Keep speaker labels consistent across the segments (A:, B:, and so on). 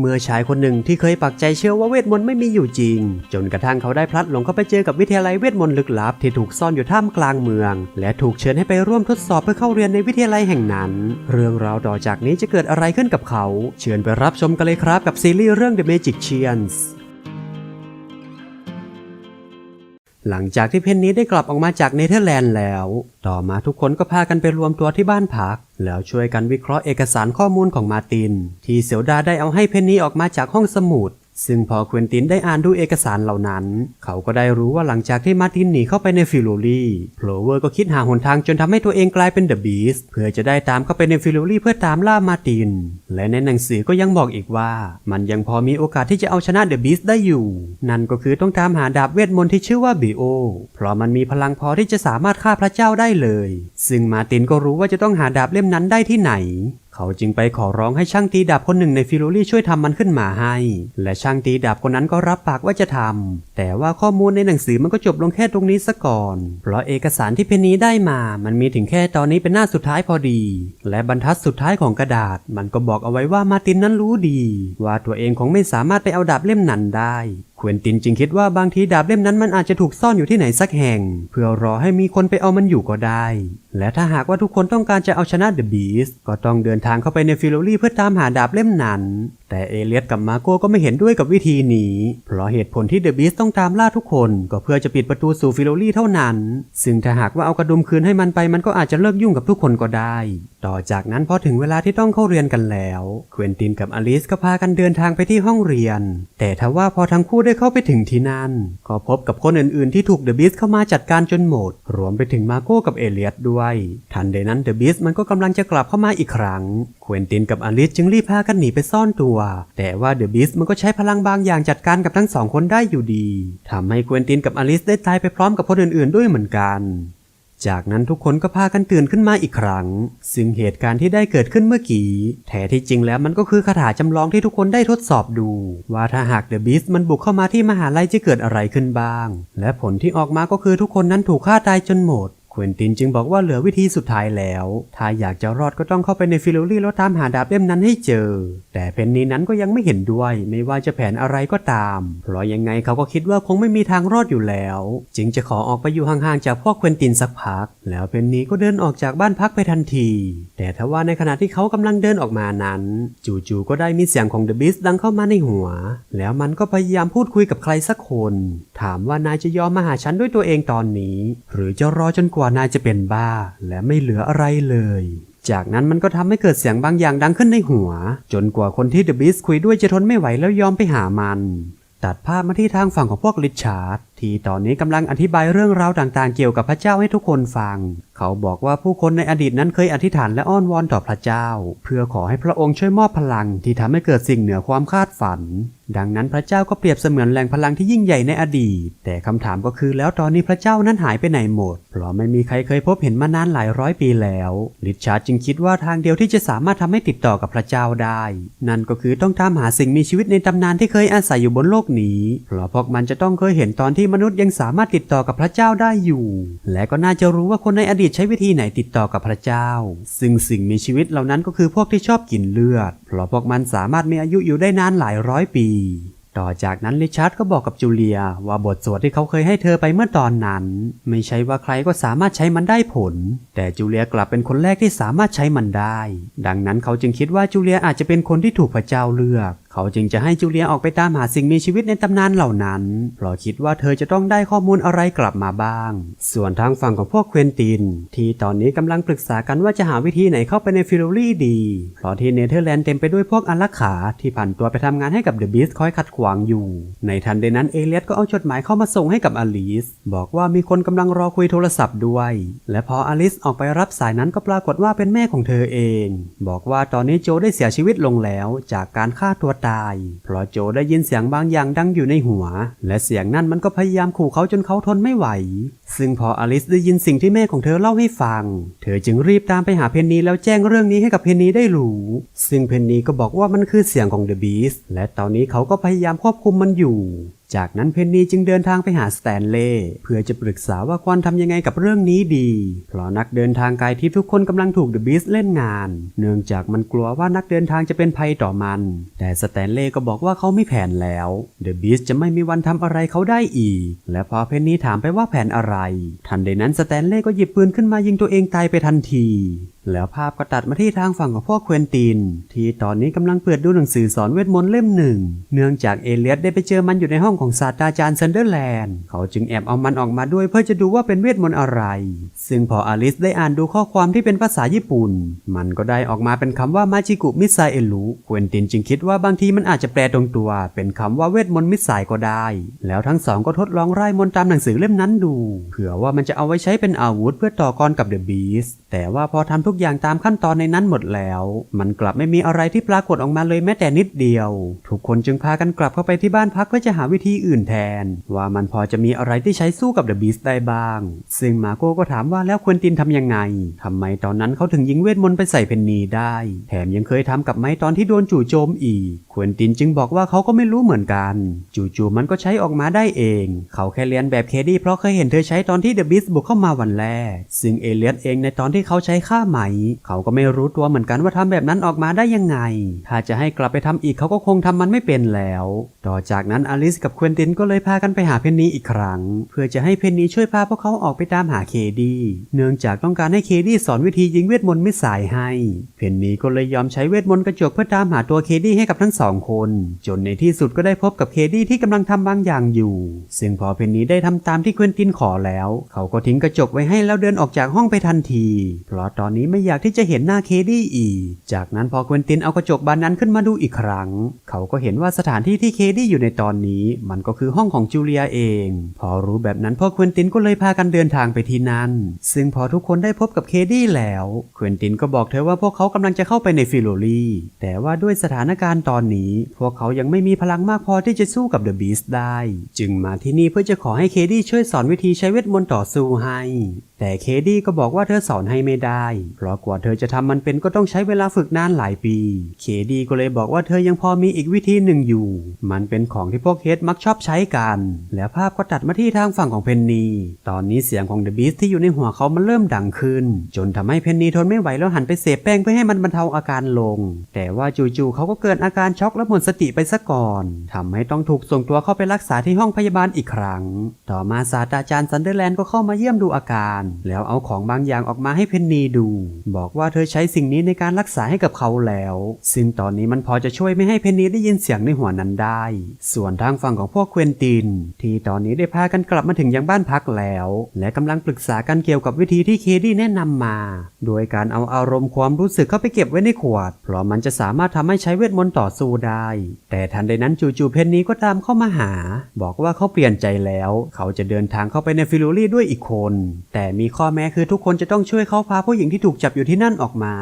A: เมื่อชายคนหนึ่งที่เคยปักใจเชื่อว่าเวทมนต์ไม่มีอยู่จริง จนกระทั่งเขาได้พลัดหลงเข้าไปเจอกับวิทยาลัยเวทมนต์ลึกลับที่ถูกซ่อนอยู่ท่ามกลางเมือง และถูกเชิญให้ไปร่วมทดสอบเพื่อเข้าเรียนในวิทยาลัยแห่งนั้น เรื่องราวต่อจากนี้จะเกิดอะไรขึ้นกับเขา เชิญไปรับชมกันเลยครับกับซีรีส์เรื่อง The Magicians หลังจากที่เพนนีได้กลับออกมาจากเนเธอร์แลนด์แล้ว ต่อมาทุกคนก็พากันไปรวมตัวที่บ้านพัก แล้วช่วยกันวิเคราะห์เอกสารข้อมูลของมาติน ที่เซลดาได้เอาให้เพนนีออกมาจากห้องสมุด ซึ่งพอเควินตินได้อ่านดูเอกสารเหล่านั้น เขาก็ได้รู้ว่าหลังจากที่มาร์ตินหนีเข้าไปในฟิโลลีโพลเวอร์ก็คิดหาหนทางจนทำให้ตัวเองกลายเป็นเดอะบีสเพื่อจะได้ตามเข้าไปในฟิโลลีเพื่อตามล่ามาร์ติน และในหนังสือก็ยังบอกอีกว่า มันยังพอมีโอกาสที่จะเอาชนะเดอะบีสได้อยู่ นั่นก็คือต้องตามหาดาบเวทมนต์ที่ชื่อว่าบิโอ เพราะมันมีพลังพอที่จะสามารถฆ่าพระเจ้าได้เลย ซึ่งมาร์ตินก็รู้ว่าจะต้องหาดาบเล่มนั้นได้ที่ไหน เขาจึงไปขอร้องให้ช่างตีดาบคนหนึ่งในฟิโลลี่ช่วยทำมันขึ้นมาให้ และช่างตีดาบคนนั้นก็รับปากว่าจะทำ แต่ว่าข้อมูลในหนังสือมันก็จบลงแค่ตรงนี้ซะก่อน เพราะเอกสารที่เพนนีได้มา มันมีถึงแค่ตอนนี้เป็นหน้าสุดท้ายพอดี และบรรทัดสุดท้ายของกระดาษ มันก็บอกเอาไว้ว่ามาตินนั้นรู้ดี ว่าตัวเองคงไม่สามารถไปเอาดาบเล่มนั้นได้ ควินตินจึงคิดว่าบางทีดาบเล่มนั้นมันอาจจะถูกซ่อนอยู่ที่ไหนสักแห่ง เพื่อรอให้มีคนไปเอามันอยู่ก็ได้ และถ้าหากว่าทุกคนต้องการจะเอาชนะเดอะบีสก็ต้องเดินทางเข้าไปในฟิโลลี่เพื่อตามหาดาบเล่มนั้น แต่เอเลียสกับมาโก้ก็ไม่เห็นด้วยกับวิธีนี้ เพราะเหตุผลที่เดอะบีสต้องตามล่าทุกคน ก็เพื่อจะปิดประตูสู่ฟิโลลี่เท่านั้น ซึ่งถ้าหากว่าเอากระดุมคืนให้มันไปมันก็อาจจะเลิกยุ่งกับทุกคนก็ได้ ต่อจากนั้นพอถึงเวลาที่ต้องเข้าเรียนกันแล้วเควินตินกับอลิสก็พากันเดินทางไปที่ห้องเรียน แต่ทว่าพอทั้งคู่ได้เข้าไปถึงที่นั่น ก็พบกับคนอื่นๆที่ถูกเดอะบีสเข้ามาจัดการจนหมด รวมไปถึงมาโก้กับเอเลียสด้วยทันใดนั้นเดอะบีสมันก็กำลังจะกลับเข้ามาอีกครั้งเควินตินกับอลิสจึงรีบพากันหนีไปซ่อนตัวแต่ว่าเดอะบีสมันก็ใช้พลังบางอย่างจัดการกับทั้งสองคนได้อยู่ดีทำให้เควินตินกับอลิสได้ตายไปพร้อมกับคนอื่นๆด้วยเหมือนกันจากนั้นทุกคนก็พากันตื่นขึ้นมาอีกครั้ง ซึ่งเหตุการณ์ที่ได้เกิดขึ้นเมื่อกี้ แท้ที่จริงแล้วมันก็คือคาถาจำลองที่ทุกคนได้ทดสอบดู ว่าถ้าหากเดอะบีสมันบุกเข้ามาที่มหาลัยจะเกิดอะไรขึ้นบ้าง และผลที่ออกมาก็คือทุกคนนั้นถูกฆ่าตายจนหมด ควินตินจึงบอกว่าเหลือวิธีสุดท้ายแล้ว ถ้าอยากจะรอดก็ต้องเข้าไปในฟิโลลี่แล้วตามหาดาบเล่มนั้นให้เจอ แต่เพนนีนั้นก็ยังไม่เห็นด้วย ไม่ว่าจะแผนอะไรก็ตาม เพราะยังไงเขาก็คิดว่าคงไม่มีทางรอดอยู่แล้ว จึงจะขอออกไปอยู่ห่างๆจากพวกเควินตินสักพัก แล้วเพนนีก็เดินออกจากบ้านพักไปทันที แต่ทว่าในขณะที่เขากำลังเดินออกมานั้น จู่ๆก็ได้มีเสียงของเดอะบิสดังเข้ามาในหัว แล้วมันก็พยายามพูดคุยกับใครสักคน ถามว่านายจะยอมมาหาฉันด้วยตัวเองตอนนี้ หรือจะรอจนกว่านายจะเป็นบ้าและไม่เหลืออะไรเลย จากนั้นมันก็ทำให้เกิดเสียงบางอย่างดังขึ้นในหัว จนกว่าคนที่เดอะบิสคุยด้วยจะทนไม่ไหวแล้วยอมไปหามัน ตัดภาพมาที่ทางฝั่งของพวกลิชาร์ดที่ตอนนี้กำลังอธิบายเรื่องราวต่างๆ เกี่ยวกับพระเจ้าให้ทุกคนฟัง เขาบอกว่าผู้คนในอดีตนั้นเคยอธิษฐานและอ้อนวอนต่อพระเจ้า เพื่อขอให้พระองค์ช่วยมอบพลังที่ทำให้เกิดสิ่งเหนือความคาดฝัน ดังนั้นพระเจ้าก็เปรียบเสมือนแหล่งพลังที่ยิ่งใหญ่ในอดีต แต่คำถามก็คือแล้วตอนนี้พระเจ้านั้นหายไปไหนหมด เพราะไม่มีใครเคยพบเห็นมานานหลายร้อยปีแล้วริชาร์ดจึงคิดว่าทางเดียวที่จะสามารถทำให้ติดต่อกับพระเจ้าได้ นั่นก็คือต้องตามหาสิ่งมีชีวิตในตำนานที่เคยอาศัยอยู่บนโลกนี้ เพราะพวกมันจะต้องเคยเห็นตอนที่มนุษย์ยังสามารถติดต่อกับพระเจ้าได้อยู่ และก็น่าจะรู้ว่าคนในอดีตใช้วิธีไหนติดต่อกับพระเจ้า ซึ่งสิ่งมีชีวิตเหล่านั้นก็คือพวกที่ชอบกินเลือด เพราะพวกมันสามารถมีอายุอยู่ได้นานหลายร้อยปีต่อจากนั้นริชาร์ดก็บอกกับจูเลียว่าบทสวดที่เขาเคยให้เธอไปเมื่อตอนนั้น ไม่ใช่ว่าใครก็สามารถใช้มันได้ผล แต่จูเลียกลับเป็นคนแรกที่สามารถใช้มันได้ ดังนั้นเขาจึงคิดว่าจูเลียอาจจะเป็นคนที่ถูกพระเจ้าเลือก เขาจึงจะให้จูเลียออกไปตามหาสิ่งมีชีวิตในตำนานเหล่านั้น เพราะคิดว่าเธอจะต้องได้ข้อมูลอะไรกลับมาบ้าง ส่วนทางฝั่งของพวกเควินติน ที่ตอนนี้กำลังปรึกษากันว่าจะหาวิธีไหนเข้าไปในฟิโลลี่ดี เพราะที่เนเธอร์แลนด์เต็มไปด้วยพวกอารักขาที่ผ่านตัวไปทำงานให้กับเดอะบีสคอยขัดขวางอยู่ ในทันใดนั้นเอเลียสก็เอาจดหมายเข้ามาส่งให้กับอลิส บอกว่ามีคนกำลังรอคุยโทรศัพท์ด้วย และพออลิสออกไปรับสายนั้นก็ปรากฏว่าเป็นแม่ของเธอเอง บอกว่าตอนนี้โจได้เสียชีวิตลงแล้ว จากการฆ่าตัวตายเพราะโจได้ยินเสียงบางอย่างดังอยู่ในหัว และเสียงนั้นมันก็พยายามขู่เขาจนเขาทนไม่ไหว ซึ่งพออลิสได้ยินสิ่งที่แม่ของเธอเล่าให้ฟัง เธอจึงรีบตามไปหาเพนนีแล้วแจ้งเรื่องนี้ให้กับเพนนีได้รู้ ซึ่งเพนนีก็บอกว่ามันคือเสียงของเดอะบีสและตอนนี้เขาก็พยายามควบคุมมันอยู่จากนั้นเพนนีจึงเดินทางไปหาสแตนเลย์เพื่อจะปรึกษาว่าควรทำยังไงกับเรื่องนี้ดี เพราะนักเดินทางไกลที่ทุกคนกำลังถูกเดอะบีสเล่นงาน เนื่องจากมันกลัวว่านักเดินทางจะเป็นภัยต่อมัน แต่สแตนเลย์ก็บอกว่าเขาไม่แผนแล้วเดอะบีสจะไม่มีวันทำอะไรเขาได้อีก และพอเพนนีถามไปว่าแผนอะไร ทันใดนั้นสแตนเลย์ก็หยิบปืนขึ้นมายิงตัวเองตายไปทันที แล้วภาพก็ตัดมาที่ทางฝั่งของพวกเควินติน ที่ตอนนี้กำลังเปิดดูหนังสือสอนเวทมนต์เล่มหนึ่ง เนื่องจากเอเลียสได้ไปเจอมันอยู่ในห้องของศาสตราจารย์เซนเดอร์แลนด์ เขาจึงแอบเอามันออกมาด้วยเพื่อจะดูว่าเป็นเวทมนต์อะไร ซึ่งพออลิสได้อ่านดูข้อความที่เป็นภาษาญี่ปุ่น มันก็ได้ออกมาเป็นคำว่ามาจิกุมิไซเอลุเควินตินจึงคิดว่าบางทีมันอาจจะแปลตรงตัว เป็นคำว่าเวทมนต์มิสไซก็ได้ แล้วทั้งสองก็ทดลองไล่มนต์ตามหนังสือเล่มนั้นดู เผื่อว่ามันจะเอาไว้ใช้เป็นอาวุธเพื่อต่อกรกับเดอะบีสแต่ว่าพอทำทุกอย่างตามขั้นตอนในนั้นหมดแล้ว มันกลับไม่มีอะไรที่ปรากฏออกมาเลยแม้แต่นิดเดียว ทุกคนจึงพากันกลับเข้าไปที่บ้านพักเพื่อจะหาวิธีอื่นแทน ว่ามันพอจะมีอะไรที่ใช้สู้กับเดอะบีสได้บ้าง ซึ่งมาโก้ก็ถามว่าแล้วควนตินทำยังไงทำไมตอนนั้นเขาถึงยิงเวทมนต์ไปใส่เพนนีได้ แถมยังเคยทำกับไม้ตอนที่โดนจู่โจมอีกควนตินจึงบอกว่าเขาก็ไม่รู้เหมือนกัน จู่ๆมันก็ใช้ออกมาได้เอง เขาแค่เรียนแบบเคดี้เพราะเคยเห็นเธอใช้ตอนที่เดอะบีสบุกเข้ามาวันแรก ซึ่งเอเลียสเองในตอนที่เขาใช้ฆ่าหมเขาก็ไม่รู้ตัวเหมือนกันว่าทำแบบนั้นออกมาได้ยังไง ถ้าจะให้กลับไปทำอีกเขาก็คงทำมันไม่เป็นแล้ว ต่อจากนั้นอลิสกับควินตินก็เลยพากันไปหาเพนนีอีกครั้ง เพื่อจะให้เพนนีช่วยพาพวกเขาออกไปตามหาเคดี้เนื่องจากต้องการให้เคดี้สอนวิธียิงเวทมนต์มิสไซล์ให้ เพนนีก็เลยยอมใช้เวทมนต์กระจกเพื่อตามหาตัวเคดี้ให้กับทั้งสองคน จนในที่สุดก็ได้พบกับเคดี้ที่กำลังทำบางอย่างอยู่ ซึ่งพอเพนนีได้ทำตามที่ควินตินขอแล้ว เขาก็ทิ้งกระจกไว้ให้แล้วเดินออกจากห้องไปทันที เพราะตอนนี้ไม่อยากที่จะเห็นหน้าเคดี้อีก จากนั้นพอควินตินเอากระจกบานนั้นขึ้นมาดูอีกครั้ง เขาก็เห็นว่าสถานที่ที่เคดี้อยู่ในตอนนี้ มันก็คือห้องของจูเลียเอง พอรู้แบบนั้นพ่อควินตินก็เลยพากันเดินทางไปที่นั่น ซึ่งพอทุกคนได้พบกับเคดี้แล้วควินตินก็บอกเธอว่าพวกเขากำลังจะเข้าไปในฟิโลลีแต่ว่าด้วยสถานการณ์ตอนนี้ พวกเขายังไม่มีพลังมากพอที่จะสู้กับเดอะบีสได้ จึงมาที่นี่เพื่อจะขอให้เคดี้ช่วยสอนวิธีใช้เวทมนต์ต่อสู้ให้ แต่เคดี้ก็บอกว่าเธอสอนให้ไม่ได้ เพราะกว่าเธอจะทำมันเป็นก็ต้องใช้เวลาฝึกนานหลายปี เคดี้ก็เลยบอกว่าเธอยังพอมีอีกวิธีหนึ่งอยู่ มันเป็นของที่พวกเฮดมักชอบใช้กัน แล้วภาพก็ตัดมาที่ทางฝั่งของเพนนี ตอนนี้เสียงของเดอะบีสที่อยู่ในหัวเขามันเริ่มดังขึ้น จนทำให้เพนนีทนไม่ไหวแล้วหันไปเสพแป้งเพื่อให้มันบรรเทาอาการลง แต่ว่าจู่ๆเขาก็เกิดอาการช็อกและหมดสติไปซะก่อนทำให้ต้องถูกส่งตัวเข้าไปรักษาที่ห้องพยาบาลอีกครั้ง ต่อมาศาสตราจารย์ซันเดอร์แลนด์ก็เข้ามาเยี่ยมดูอาการ แล้วเอาของบางอย่างออกมาให้เพนนีดูบอกว่าเธอใช้สิ่งนี้ในการรักษาให้กับเขาแล้ว ซึ่งตอนนี้มันพอจะช่วยไม่ให้เพนนีได้ยินเสียงในหัวนั้นได้ ส่วนทางฝั่งของพวกเควินติน ที่ตอนนี้ได้พากันกลับมาถึงยังบ้านพักแล้ว และกำลังปรึกษากันเกี่ยวกับวิธีที่เคดี้แนะนำมา โดยการเอาอารมณ์ความรู้สึกเข้าไปเก็บไว้ในขวด เพราะมันจะสามารถทำให้ใช้เวทมนต์ต่อสู้ได้ แต่ทันใดนั้นจู่ๆเพนนีก็ตามเข้ามาหา บอกว่าเขาเปลี่ยนใจแล้ว เขาจะเดินทางเข้าไปในฟิโลลี่ด้วยอีกคน แต่มีข้อแม้คือทุกคนจะต้องช่วยเขาพาผู้หญิงที่ถูกจับอยู่ที่นั่นออกมา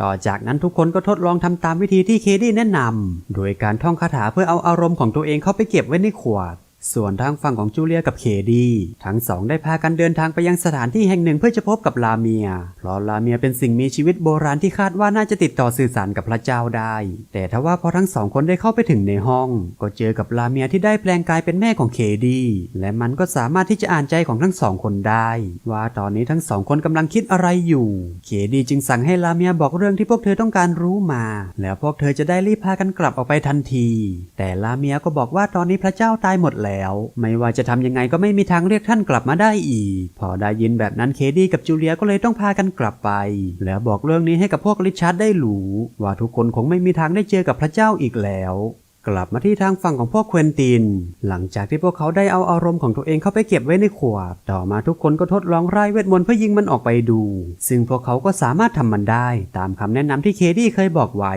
A: ต่อจากนั้นทุกคนก็ทดลองทำตามวิธีที่เคดี้แนะนำโดยการท่องคาถาเพื่อเอาอารมณ์ของตัวเองเข้าไปเก็บไว้ในขวด ส่วนทางฝั่งของจูเลียกับเคดี ทั้งสองได้พากันเดินทางไปยังสถานที่แห่งหนึ่งเพื่อจะพบกับลาเมีย เพราะลาเมียเป็นสิ่งมีชีวิตโบราณที่คาดว่าน่าจะติดต่อสื่อสารกับพระเจ้าได้ แต่ทว่าพอทั้งสองคนได้เข้าไปถึงในห้อง ก็เจอกับลาเมียที่ได้แปลงกายเป็นแม่ของเคดี และมันก็สามารถที่จะอ่านใจของทั้งสองคนได้ ว่าตอนนี้ทั้งสองคนกำลังคิดอะไรอยู่ เคดีจึงสั่งให้ลาเมียบอกเรื่องที่พวกเธอต้องการรู้มา แล้วพวกเธอจะได้รีบพากันกลับออกไปทันที แต่ลาเมียก็บอกว่าตอนนี้พระเจ้าตายหมดแล้วไม่ว่าจะทำยังไงก็ไม่มีทางเรียกท่านกลับมาได้อีก พอได้ยินแบบนั้นเคดี้กับจูเลียก็เลยต้องพากันกลับไป แล้วบอกเรื่องนี้ให้กับพวกริชาร์ดได้รู้ ว่าทุกคนคงไม่มีทางได้เจอกับพระเจ้าอีกแล้ว กลับมาที่ทางฝั่งของพวกเควินติน หลังจากที่พวกเขาได้เอาอารมณ์ของตัวเองเข้าไปเก็บไว้ในขวด ต่อมาทุกคนก็ทดลองไล่เวทมนต์เพื่อยิงมันออกไปดู ซึ่งพวกเขาก็สามารถทำมันได้ ตามคำแนะนำที่เคดี้เคยบอกไว้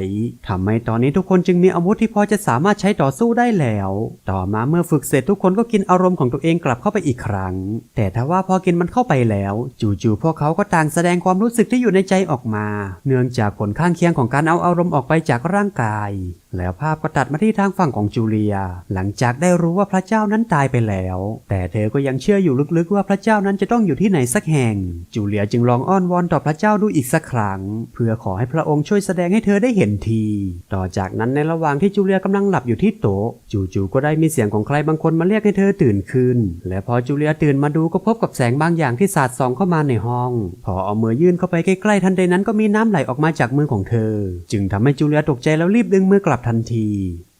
A: ทำให้ตอนนี้ทุกคนจึงมีอาวุธที่พอจะสามารถใช้ต่อสู้ได้แล้ว ต่อมาเมื่อฝึกเสร็จทุกคนก็กินอารมณ์ของตัวเองกลับเข้าไปอีกครั้ง แต่ถ้าว่าพอกินมันเข้าไปแล้ว จู่ๆพวกเขาก็ต่างแสดงความรู้สึกที่อยู่ในใจออกมา เนื่องจากผลข้างเคียงของการเอาอารมณ์ออกไปจากร่างกายแล้วภาพก็ตัดมาที่ทางฝั่งของจูเลีย หลังจากได้รู้ว่าพระเจ้านั้นตายไปแล้ว แต่เธอก็ยังเชื่ออยู่ลึกๆว่าพระเจ้านั้นจะต้องอยู่ที่ไหนสักแห่ง จูเลียจึงลองอ้อนวอนต่อพระเจ้าดูอีกสักครั้ง เพื่อขอให้พระองค์ช่วยแสดงให้เธอได้เห็นที ต่อจากนั้นในระหว่างที่จูเลียกำลังหลับอยู่ที่โต๊ะจู่ๆก็ได้มีเสียงของใครบางคนมาเรียกให้เธอตื่นขึ้น และพอจูเลียตื่นมาดูก็พบกับแสงบางอย่างที่สาดส่องเข้ามาในห้อง พอเอามือยื่นเข้าไปใกล้ๆทันใดนั้นก็มีน้ำไหลออกมาจากมือของเธอ จึงทำให้จูเลียตกใจแล้วรีบดึงมือกลับทันที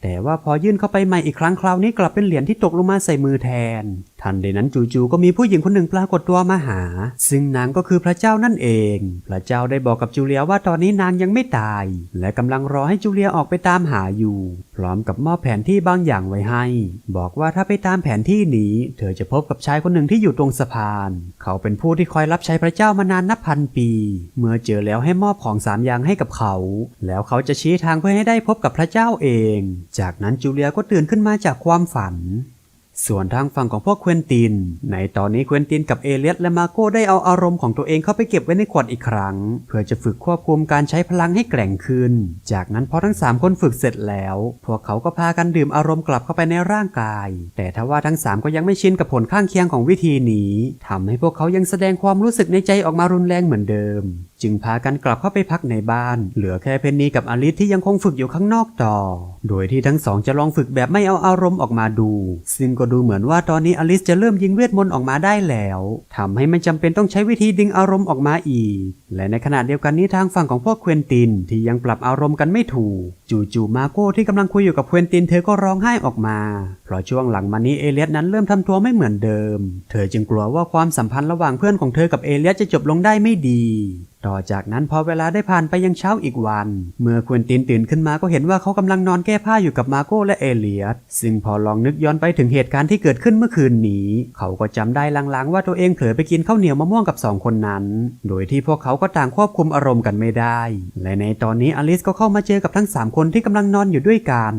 A: แต่ว่าพอยื่นเข้าไปใหม่อีกครั้งคราวนี้กลับเป็นเหรียญที่ตกลงมาใส่มือแทน ทันใดนั้นจู่ๆก็มีผู้หญิงคนหนึ่งปรากฏตัวมาหา ซึ่งนางก็คือพระเจ้านั่นเอง พระเจ้าได้บอกกับจูเลียว่าตอนนี้นางยังไม่ตาย และกำลังรอให้จูเลียออกไปตามหาอยู่ พร้อมกับมอบแผนที่บางอย่างไว้ให้ บอกว่าถ้าไปตามแผนที่นี้ เธอจะพบกับชายคนหนึ่งที่อยู่ตรงสะพาน เขาเป็นผู้ที่คอยรับใช้พระเจ้ามานานนับพันปี เมื่อเจอแล้วให้มอบของสามอย่างให้กับเขา แล้วเขาจะชี้ทางเพื่อให้ได้พบกับพระเจ้าเอง จากนั้นจูเลียก็ตื่นขึ้นมาจากความฝัน ส่วนทางฝั่งของพวกเควินติน ในตอนนี้เควินตินกับเอเลียตและมาโก้ได้เอาอารมณ์ของตัวเองเข้าไปเก็บไว้ในขวดอีกครั้ง เพื่อจะฝึกควบคุมการใช้พลังให้แกร่งขึ้น จากนั้นพอทั้ง 3 คนฝึกเสร็จแล้ว พวกเขาก็พากันดื่มอารมณ์กลับเข้าไปในร่างกาย แต่ทว่าทั้ง 3 ก็ยังไม่ชินกับผลข้างเคียงของวิธีนี้ทำให้พวกเขายังแสดงความรู้สึกในใจออกมารุนแรงเหมือนเดิม จึงพากันกลับเข้าไปพักในบ้าน เหลือแค่เพนนีกับอลิสที่ยังคงฝึกอยู่ข้างนอกต่อ โดยที่ทั้งสองจะลองฝึกแบบไม่เอาอารมณ์ออกมาดู ซึ่งก็ดูเหมือนว่าตอนนี้อลิสจะเริ่มยิงเวทมนต์ออกมาได้แล้วทำให้ไม่จำเป็นต้องใช้วิธีดึงอารมณ์ออกมาอีก และในขณะเดียวกันนี้ทางฝั่งของพวกเควินตินที่ยังปรับอารมณ์กันไม่ถูก จู่ๆมาโก้ที่กำลังคุยอยู่กับเควินตินเธอก็ร้องไห้ออกมา เพราะช่วงหลังมานี้เอเลียสนั้นเริ่มทำตัวไม่เหมือนเดิม เธอจึงกลัวว่าความสัมพันธ์ระหว่างเพื่อนของเธอกับเอเลียสจะจบลงได้ไม่ดี ต่อจากนั้นพอเวลาได้ผ่านไปยังเช้าอีกวัน เมื่อควินตินตื่นขึ้นมาก็เห็นว่าเขากำลังนอนแก้ผ้าอยู่กับมาโก้และเอเลียสซึ่งพอลองนึกย้อนไปถึงเหตุการณ์ที่เกิดขึ้นเมื่อคืนนี้ เขาก็จำได้ลางๆว่าตัวเองเผลอไปกินข้าวเหนียวมะม่วงกับสองคนนั้น โดยที่พวกเขาก็ต่างควบคุมอารมณ์กันไม่ได้ และในตอนนี้อลิสก็เข้ามาเจอกับทั้งสามคนที่กำลังนอนอยู่ด้วยกัน